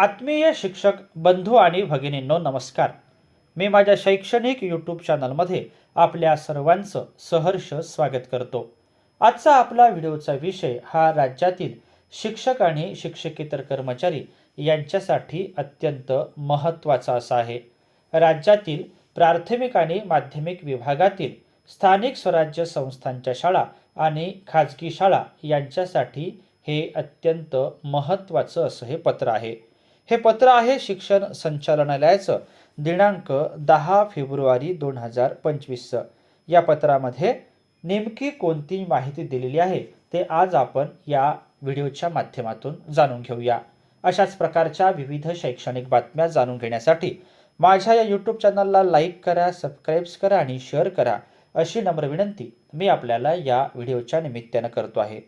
आत्मीय शिक्षक बंधू आणि भगिनींनो नमस्कार. मी माझ्या शैक्षणिक यूट्यूब चॅनलमध्ये आपल्या सर्वांचं सहर्ष स्वागत करतो. आजचा आपला व्हिडिओचा विषय हा राज्यातील शिक्षक आणि शिक्षकेतर कर्मचारी यांच्यासाठी अत्यंत महत्त्वाचा असा आहे. राज्यातील प्राथमिक आणि माध्यमिक विभागातील स्थानिक स्वराज्य संस्थांच्या शाळा आणि खाजगी शाळा यांच्यासाठी हे अत्यंत महत्त्वाचं असं हे पत्र आहे. हे पत्र आहे शिक्षण संचालनालयाचं. दिनांक दहा फेब्रुवारी दोन हजार पंचवीसचं. या पत्रामध्ये नेमकी कोणती माहिती दिलेली आहे ते आज आपण या व्हिडिओच्या माध्यमातून जाणून घेऊया. अशाच प्रकारच्या विविध शैक्षणिक बातम्या जाणून घेण्यासाठी माझ्या या यूट्यूब चॅनलला लाईक करा सबस्क्राईब्स करा आणि शेअर करा अशी नम्र विनंती मी आपल्याला या व्हिडिओच्या निमित्तानं करतो आहे.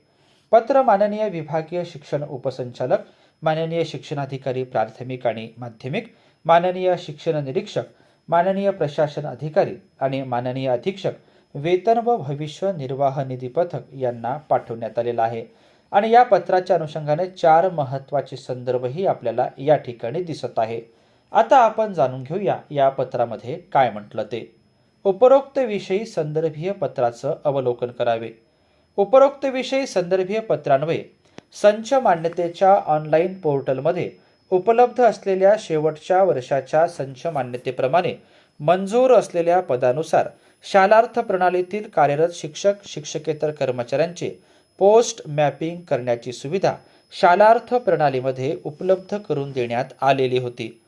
पत्र माननीय विभागीय शिक्षण उपसंचालक माननीय शिक्षणाधिकारी प्राथमिक आणि माध्यमिक माननीय शिक्षण निरीक्षक माननीय प्रशासन अधिकारी आणि माननीय अधीक्षक वेतन व भविष्य निर्वाह निधी पथक यांना पाठवण्यात आलेला आहे. आणि या पत्राच्या अनुषंगाने चार महत्त्वाचे संदर्भही आपल्याला या ठिकाणी दिसत आहे. आता आपण जाणून घेऊया या पत्रामध्ये काय म्हटलं ते. उपरोक्त विषयी संदर्भीय पत्राचं अवलोकन करावे. उपरोक्त विषयी संदर्भीय पत्रान्वये संच मान्यतेच्या ऑनलाईन पोर्टलमध्ये उपलब्ध असलेल्या शेवटच्या वर्षाच्या संच मान्यतेप्रमाणे मंजूर असलेल्या पदानुसार शालार्थ प्रणालीतील कार्यरत शिक्षक शिक्षकेतर कर्मचाऱ्यांचे पोस्ट मॅपिंग करण्याची सुविधा शालार्थ प्रणालीमध्ये उपलब्ध करून देण्यात आलेली होती.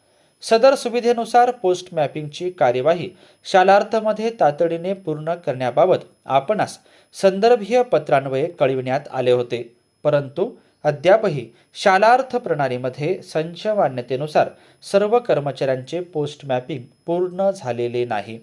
सदर सुविधेनुसार पोस्ट मॅपिंगची कार्यवाही शालार्थमध्ये तातडीने पूर्ण करण्याबाबत आपणास संदर्भीय पत्रान्वये कळविण्यात आले होते. परंतु अद्यापही शालार्थ प्रणालीमध्ये संच मान्यतेनुसार सर्व कर्मचाऱ्यांचे पोस्ट मॅपिंग पूर्ण झालेले नाही.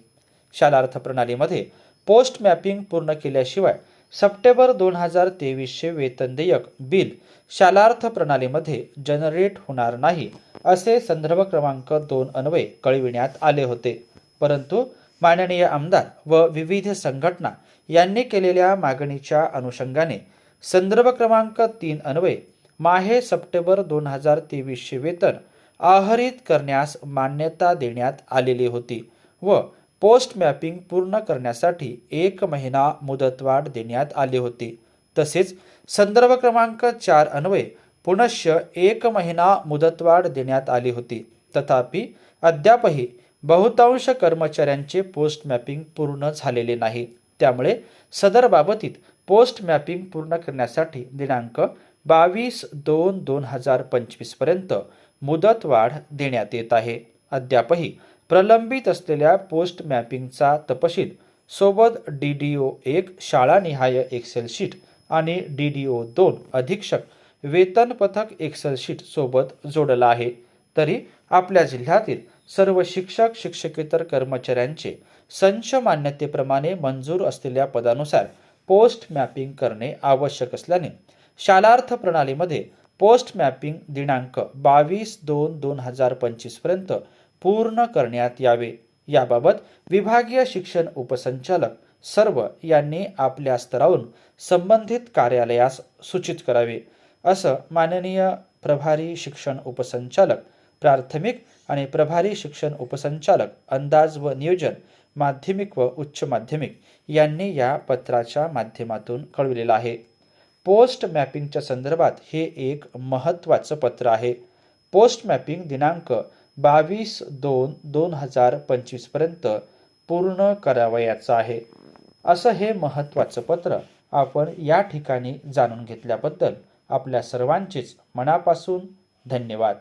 शालार्थ प्रणालीमध्ये पोस्ट मॅपिंग पूर्ण केल्याशिवाय सप्टेंबर दोन हजार तेवीसचे वेतन देयक बिल शालार्थ प्रणालीमध्ये जनरेट होणार नाही असे संदर्भ क्रमांक दोन अन्वये कळविण्यात आले होते. परंतु माननीय आमदार व विविध संघटना यांनी केलेल्या मागणीच्या अनुषंगाने संदर्भ क्रमांक तीन अन्वये माहे सप्टेंबर दोन हजार तेवीसचे वेतन आहरित करण्यास मान्यता देण्यात आलेली होती व पोस्ट मॅपिंग पूर्ण करण्यासाठी एक महिना मुदतवाढ देण्यात आली होती. तसेच संदर्भ क्रमांक चार अन्वये पुनश्च एक महिना मुदतवाढ देण्यात आली होती. तथापि अद्यापही बहुतांश कर्मचाऱ्यांचे पोस्ट मॅपिंग पूर्ण झालेले नाही. त्यामुळे सदर बाबतीत पोस्ट मॅपिंग पूर्ण करण्यासाठी दिनांक बावीस दोन दोन हजार पंचवीसपर्यंत मुदतवाढ देण्यात येत आहे. अद्यापही प्रलंबित असलेल्या पोस्ट मॅपिंगचा तपशील सोबत डी डी ओ एक शाळानिहाय एक्सेल शीट आणि डी डी ओ दोन अधीक्षक वेतन पथक एक्सेल शीट सोबत जोडला आहे. तरी आपल्या जिल्ह्यातील सर्व शिक्षक शिक्षकेतर कर्मचाऱ्यांचे संच मान्यतेप्रमाणे मंजूर असलेल्या पदानुसार पोस्ट मॅपिंग करणे आवश्यक असल्याने शालार्थ प्रणालीमध्ये पोस्ट मॅपिंग दिनांक बावीस दोन दोन हजार पंचवीसपर्यंत पूर्ण करण्यात यावे. याबाबत विभागीय शिक्षण उपसंचालक सर्व यांनी आपल्या स्तरावरून संबंधित कार्यालयास सूचित करावे. असं माननीय प्रभारी शिक्षण उपसंचालक प्राथमिक आणि प्रभारी शिक्षण उपसंचालक अंदाज व नियोजन माध्यमिक व उच्च माध्यमिक यांनी या पत्राच्या माध्यमातून कळविलेलं आहे. पोस्ट मॅपिंगच्या संदर्भात हे एक महत्त्वाचं पत्र आहे. पोस्ट मॅपिंग दिनांक बावीस दोन दोन हजार पंचवीसपर्यंत पूर्ण करावयाचं आहे. असं हे महत्त्वाचं पत्र आपण या ठिकाणी जाणून घेतल्याबद्दल आपल्या सर्वांचेच मनापासून धन्यवाद.